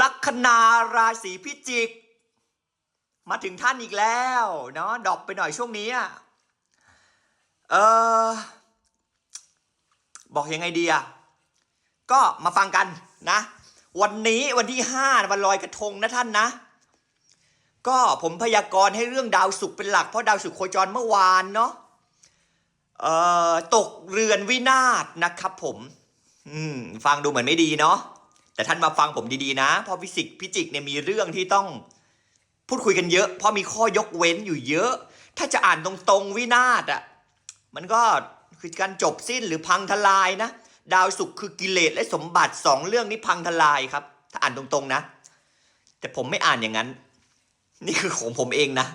ลัคนาราศีพิจิก มาถึงท่านอีกแล้วเนาะดอปไปหน่อยช่วงนี้อะเออบอกยังไงดีอะก็มาฟังกันนะ วันนี้วันที่ห้าวันลอยกระทงนะท่านนะ ก็ผมพยากรณ์ให้เรื่องดาวศุกร์เป็นหลักเพราะดาวศุกร์โคจรเมื่อวานเนาะเอ่อตกเรือนวินาศนะครับผม อืม ฟังดูเหมือนไม่ดีเนาะ แต่ท่านมาฟังผมดีๆนะ เพราะฟิสิกส์พิจิกเนี่ยมีเรื่องที่ต้องพูดคุยกันเยอะ เพราะมีข้อยกเว้นอยู่เยอะ ถ้าจะอ่านตรงๆวินาศอะมันก็คือการจบสิ้นหรือพังทลายนะ ดาวศุกร์คือกิเลสและสมบัติสองเรื่องนี้พังทลายครับ ถ้าอ่านตรงๆนะ แต่ผมไม่อ่านอย่างนั้น นี่คือของผมเองนะ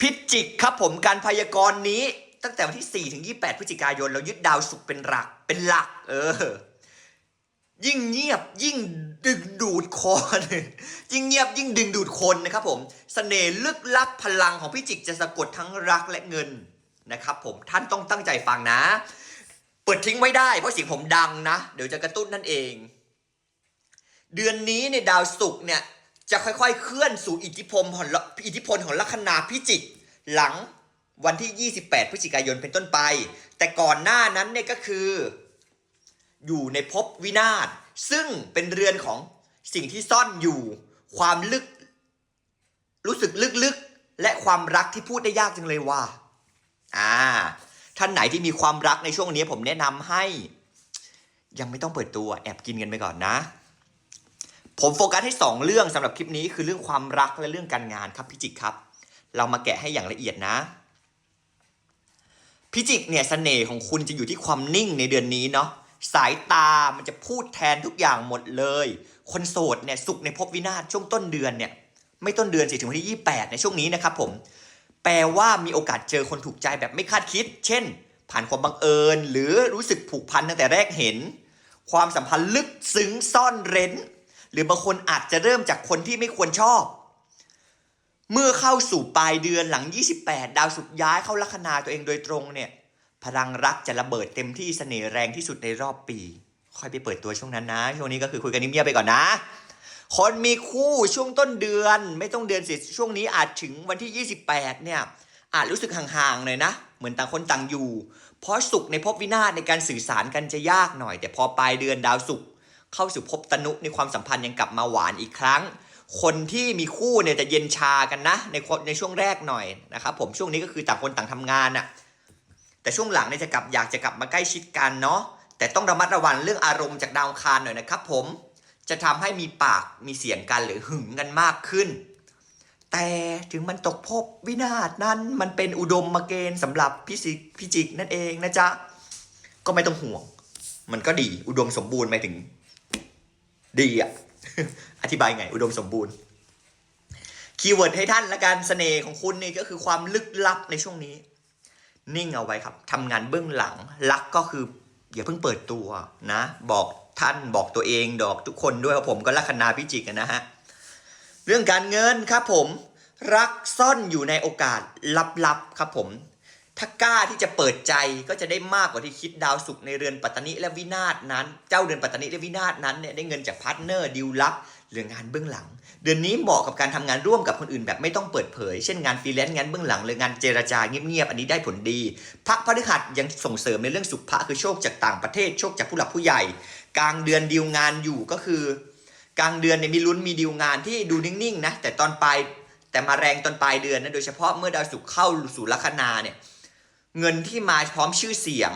พิจิกครับผมการพยากรณ์นี้ ตั้งแต่วันที่4ถึง28พฤศจิกายนเรายึดดาวศุกร์เป็นหลักเป็นหลัก เออ ยิ่งเงียบยิ่งดึงดูดคนยิ่งเงียบยิ่งดึงดูดคนนะครับผมเสน่ห์ลึกลับพลังของพิจิกจะสะกดทั้งรักและเงินนะครับผมท่านต้องตั้งใจฟังนะ เปิดทิ้งไม่ได้เพราะเสียงผมดังนะ เดี๋ยวจะกระตุ้นนั่นเอง เดือนนี้เนี่ยดาวศุกร์เนี่ยจะค่อยๆ เคลื่อนสู่อิทธิพลของละอิทธิพลของลัคนาพิจิกหลังวันที่ 28 พฤศจิกายนเป็นต้นไป แต่ก่อนหน้านั้นเนี่ยก็คือ อยู่ในภพวินาศซึ่งเป็นเรือนของสิ่งที่ซ่อนอยู่ ความลึก รู้สึกลึกๆ และความรักที่พูดได้ยากจังเลยว่าอ่า ท่านไหนที่มีความรักในช่วงนี้ผมแนะนำให้ ยังไม่ต้องเปิดตัวแอบกินกันไปก่อนนะ ผมโฟกัสให้ 2 เรื่องสำหรับคลิปนี้คือเรื่องความรักและเรื่องการงานครับพิจิกครับ เรามาแกะให้อย่างละเอียดนะพิจิกเนี่ยเสน่ห์ของคุณจะอยู่ที่ความนิ่งในเดือนนี้เนาะ สายตามันจะพูดแทนทุกอย่างหมดเลย คนโสดเนี่ยสุขในภพวินาศช่วงต้นเดือนเนี่ยไม่ต้นเดือนสิถึงวันที่ 28 ในช่วงนี้นะครับผม แปลว่ามีโอกาสเจอคนถูกใจแบบไม่คาดคิด เช่น ผ่านความบังเอิญ หรือรู้สึกผูกพันตั้งแต่แรกเห็น ความสัมพันธ์ลึกซึ้งซ่อนเร้น หรือบางคนอาจจะเริ่มจากคนที่ไม่ควรชอบ เมื่อเข้าสู่ปลายเดือนหลัง 28 ดาวศุกย้ายเข้าลัคนาตัวเองโดยตรงเนี่ย พลังรักจะระเบิดเต็มที่เสน่ห์แรงที่สุดในรอบปี ค่อยไปเปิดตัวช่วงนั้นนะ ช่วงนี้ก็คือคุยกันเงียบๆไปก่อนนะ คนมีคู่ช่วงต้นเดือน ไม่ต้องเดือนสิช่วงนี้อาจถึงวันที่ 28 เนี่ย อาจรู้สึกห่างๆหน่อยนะ เหมือนต่างคนต่างอยู่ เพราะสุขในภพวินาศในการสื่อสารกันจะยากหน่อย แต่พอปลายเดือนดาวศุกร์เข้าสู่ภพตนุในความสัมพันธ์ยังกลับมาหวานอีกครั้งคนที่มีคู่เนี่ยจะเย็นชากันนะในคนในช่วงแรกหน่อยนะครับผมช่วงนี้ก็คือต่างคนต่างทำงานอะ แต่ช่วงหลังเนี่ยจะกลับอยากจะกลับมาใกล้ชิดกันเนาะแต่ต้องระมัดระวังเรื่องอารมณ์จากดาวคารหน่อยนะครับ ผมจะทำให้มีปากมีเสียงกันหรือหึงกันมากขึ้น แต่ถึงมันตกภพวินาศนั้นมันเป็นอุดมมาเกณฑ์สำหรับพิสิกพิจิกนั่นเองนะจ๊ะก็ไม่ต้องห่วง มันก็ดีอุดมสมบูรณ์หมายถึง ดีอะอธิบายไง อุดมสมบูรณ์คีย์เวิร์ดให้ท่านละกันเสน่ห์ของคุณนี่ก็คือความลึกลับในช่วงนี้ นิ่งเอาไว้ครับทำงานเบื้องหลังรักก็คืออย่าเพิ่งเปิดตัวนะ บอกท่านบอกตัวเองดอกทุกคนด้วยว่าผมก็ลัคนาพิจิกนะฮะเรื่องการเงินครับผมรักซ่อนอยู่ในโอกาสลับๆครับผม ถ้ากล้าที่จะเปิดใจก็จะได้มากกว่าที่คิดดาวสุขในเรือนปัตตนิและวินาศนั้น เจ้าเดือนปัตตนิและวินาศนั้นเนี่ยได้เงินจากพาร์ทเนอร์ดิวลับ หรืองานเบื้องหลัง เดือนนี้เหมาะกับการทำงานร่วมกับคนอื่นแบบไม่ต้องเปิดเผย เช่นงานฟรีแลนซ์งานเบื้องหลังหรืองานเจรจาเงียบๆอันนี้ได้ผลดีพระพฤหัสยังส่งเสริมในเรื่องสุขภะคือโชคจากต่างประเทศโชคจากผู้หลักผู้ใหญ่ กลางเดือนดีลงานอยู่ก็คือ กลางเดือนเนี่ยมีลุ้นมีดีลงานที่ดูนิ่งๆนะแต่ตอนปลายแต่มาแรงตอนปลายเดือนนะโดยเฉพาะเมื่อดาวศุกร์เข้าสู่ลัคนาเนี่ยเงินที่มาพร้อมชื่อเสียง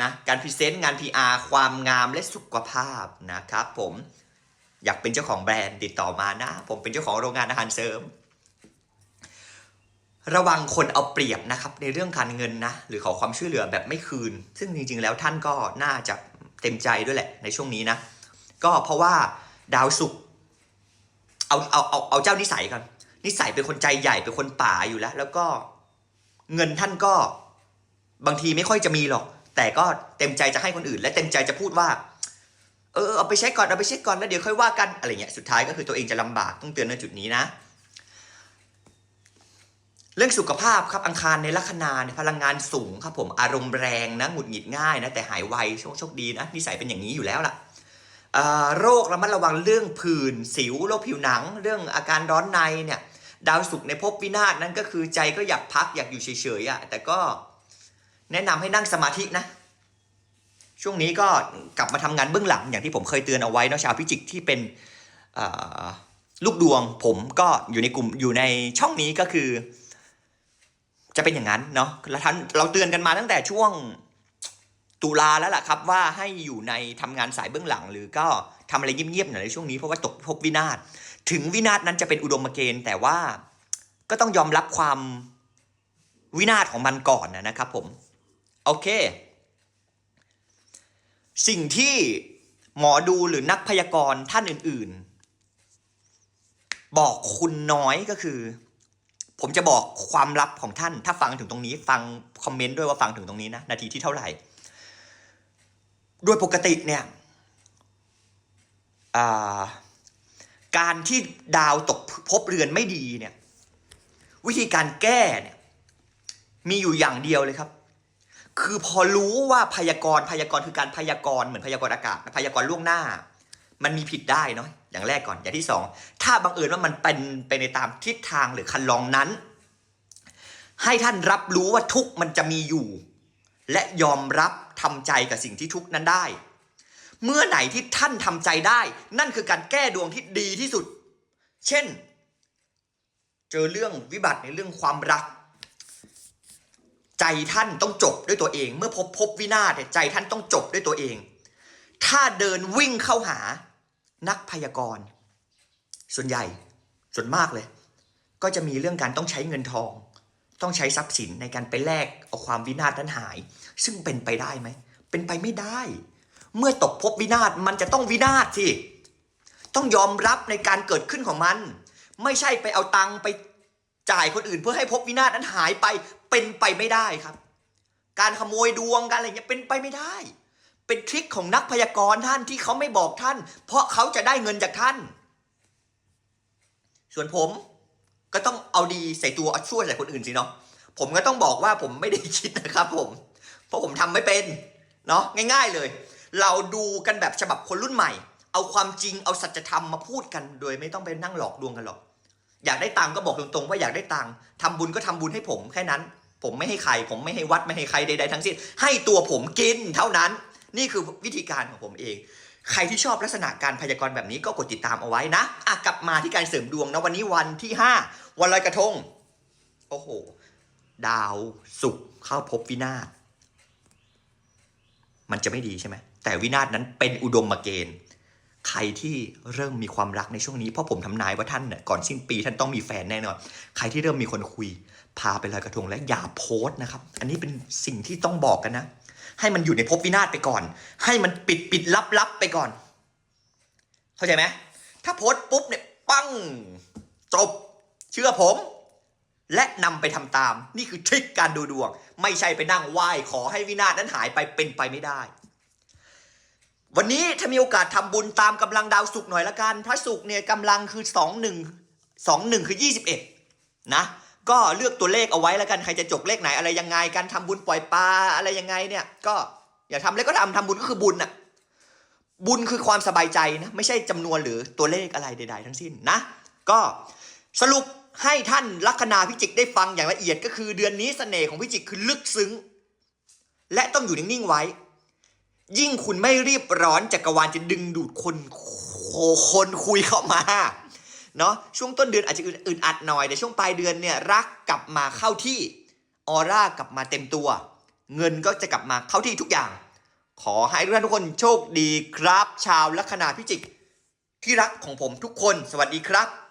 นะการพรีเซนต์งาน PR ความงามและสุขภาพนะครับผม อยากเป็นเจ้าของแบรนด์ติดต่อมานะ ผมเป็นเจ้าของโรงงานอาหารเสริม ระวังคนเอาเปรียบนะครับในเรื่องการเงินนะ หรือขอความช่วยเหลือแบบไม่คืน ซึ่งจริงๆแล้วท่านก็น่าจะเต็มใจด้วยแหละในช่วงนี้นะ ก็เพราะว่าดาวศุกร์เอาเอาเอาเอาเจ้านิสัยก่อนนิสัยเป็นคนใจใหญ่เป็นคนป่าอยู่แล้ว แล้วก็เงินท่านก็บางทีไม่ค่อยจะมีหรอก แต่ก็เต็มใจจะให้คนอื่น และเต็มใจจะพูดว่า เออเอาไปใช้ก่อนเอาไปใช้ก่อนแล้วเดี๋ยวค่อยว่ากันอะไรเงี้ยสุดท้ายก็คือตัวเองจะลำบากต้องเตือนในจุดนี้นะ เรื่องสุขภาพครับอังคารในลัคนาเนี่ยพลังงานสูงครับผมอารมณ์แรงนะหงุดหงิดง่ายนะแต่หายไวโชคโชคดีนะนิสัยเป็นอย่างนี้อยู่แล้วล่ะโรคระมัดระวังเรื่องผื่นสิวโรคผิวหนัง เรื่องอาการร้อนในเนี่ยดาวศุกร์ในภพวินาศนั้นก็คือใจก็อยากพักอยากอยู่เฉยๆอะ่ะแต่ก็แนะนำให้นั่งสมาธินะ ช่วงนี้ก็กลับมาทำงานเบื้องหลังอย่างที่ผมเคยเตือนเอาไว้เนาะชาวพิจิกที่เป็นลูกดวงผมก็อยู่ในกลุ่มอยู่ในช่องนี้ก็คือ จะเป็นอย่างนั้นเนาะแล้วท่านเราเตือนกันมาตั้งแต่ช่วงตุลาแล้วล่ะครับว่าให้อยู่ในทำงานสายเบื้องหลัง หรือก็ทำอะไรเงียบๆหน่อยในช่วงนี้เพราะว่าตกภพวินาศถึงวินาศนั้นจะเป็นอุดมเกณฑ์แต่ว่าก็ต้องยอมรับความวินาศของมันก่อนนะครับผม โอเค สิ่งที่หมอดูหรือนักพยากรณ์ท่านอื่น ๆ บอกคุณน้อยก็คือ ผมจะบอกความลับของท่าน ถ้าฟังถึงตรงนี้ ฟังคอมเมนต์ด้วยว่าฟังถึงตรงนี้นะนาทีที่เท่าไหร่โดยปกติเนี่ยาการที่ดาวตกภพเรือนไม่ดีเนี่ย วิธีการแก้เนี่ย มีอยู่อย่างเดียวเลยครับ คือพอรู้ว่าพยากรณ์พยากรณ์คือการพยากรณ์เหมือนพยากรณ์อากาศพยากรณ์ล่วงหน้า มันมีผิดได้เนาะอย่างแรกก่อนอย่างที่สองถ้าบังเอิญว่ามันเป็นไปในตามทิศทางหรือคันลองนั้น ให้ท่านรับรู้ว่าทุกมันจะมีอยู่ และยอมรับทำใจกับสิ่งที่ทุกนั้นได้ เมื่อไหนที่ท่านทำใจได้ นั่นคือการแก้ดวงที่ดีที่สุด เช่น เจอเรื่องวิบัติในเรื่องความรัก ใจท่านต้องจบด้วยตัวเอง เมื่อพบพบวินาศใจท่านต้องจบด้วยตัวเอง ถ้าเดินวิ่งเข้าหานักพยากรณ์ส่วนใหญ่ส่วนมากเลย ก็จะมีเรื่องการต้องใช้เงินทอง ต้องใช้ทรัพย์สินในการไปแลกเอาความวินาศนั้นหาย ซึ่งเป็นไปได้ไหมเป็นไปไม่ได้ เมื่อตกภพวินาศมันจะต้องวินาศสิต้องยอมรับในการเกิดขึ้นของมัน ไม่ใช่ไปเอาตังค์ไป จ่ายคนอื่นเพื่อให้ภพวินาศนั้นหายไปเป็นไปไม่ได้ครับ การขโมยดวงการอะไรเงี้ยเป็นไปไม่ได้ เป็นทริคของนักพยากรณ์ท่านที่เขาไม่บอกท่าน เพราะเขาจะได้เงินจากท่าน ส่วนผมก็ต้องเอาดีใส่ตัวเอาช่วยใส่คนอื่นสิเนาะผมก็ต้องบอกว่าผมไม่ได้คิดนะครับ ผม เพราะผมทำไม่เป็นเนาะง่าย ๆเลย เราดูกันแบบฉบับคนรุ่นใหม่ เอาความจริงเอาสัจธรรมมาพูดกันโดยไม่ต้องไปนั่งหลอกลวงกันหรอก อยากได้ตังก็บอกตรงๆว่าอยากได้ตังทำบุญก็ทำบุญให้ผมแค่นั้น ผมไม่ให้ใคร ผมไม่ให้วัดไม่ให้ใครใดๆทั้งสิ้น ให้ตัวผมกินเท่านั้น นี่คือวิธีการของผมเอง ใครที่ชอบลักษณะการพยากรณ์แบบนี้ก็กดติดตามเอาไว้นะอะกลับมาที่การเสริมดวงนะวันนี้วันที่ 5 วันลอยกระทง โอ้โห ดาวศุกร์เข้าพบวินาศมันจะไม่ดีใช่ไหมแต่วินาศนั้นเป็นอุดมมาเกณฑ์ ใครที่เริ่มมีความรักในช่วงนี้เพราะผมทำนายว่าท่านเนี่ยก่อนสิ้นปีท่านต้องมีแฟนแน่นอนใครที่เริ่มมีคนคุย พาไปลอยกระทงและอย่าโพสต์นะครับ อันนี้เป็นสิ่งที่ต้องบอกกันนะ ให้มันอยู่ในภพวินาศไปก่อน ให้มันปิดปิดลับลับไปก่อน เข้าใจไหมถ้าโพสต์ปุ๊บเนี่ยปั้งจบเชื่อผม และนำไปทำตาม นี่คือทริคการดูดวง ไม่ใช่ไปนั่งไหว้ขอให้วินาศนั้นหายไปเป็นไปไม่ได้ วันนี้ถ้ามีโอกาสทำบุญตามกำลังดาวศุกร์หน่อยละกัน พระศุกร์เนี่ยกำลังคือสองหนึ่งสองหนึ่งคือยี่สิบเอ็ดนะ ก็เลือกตัวเลขเอาไว้แล้วกันใครจะจกเลขไหนอะไรยังไงการทำบุญปล่อยปลาอะไรยังไงเนี่ย ก็อย่าทำแล้วก็ทำทำบุญก็คือบุญน่ะบุญคือความสบายใจนะไม่ใช่จำนวนหรือตัวเลขอะไรใด ๆ ทั้งสิ้นนะ ก็สรุปให้ท่านลัคนาพิจิกได้ฟังอย่างละเอียดก็คือเดือนนี้เสน่ห์ของพิจิกคือลึกซึ้ง และต้องอยู่นิ่งๆไว้ ยิ่งคุณไม่รีบร้อนจักรวาลจะดึงดูดคนคนคุยเข้ามาเนาะช่วงต้นเดือนอาจจะอึดอัดหน่อยแต่ช่วงปลายเดือนเนี่ยรักกลับมาเข้าที่ออร่ากลับมาเต็มตัว เงินก็จะกลับมาเข้าที่ทุกอย่าง ขอให้ทุกคนโชคดีครับ ชาวลัคนาพิจิก ที่รักของผมทุกคน สวัสดีครับ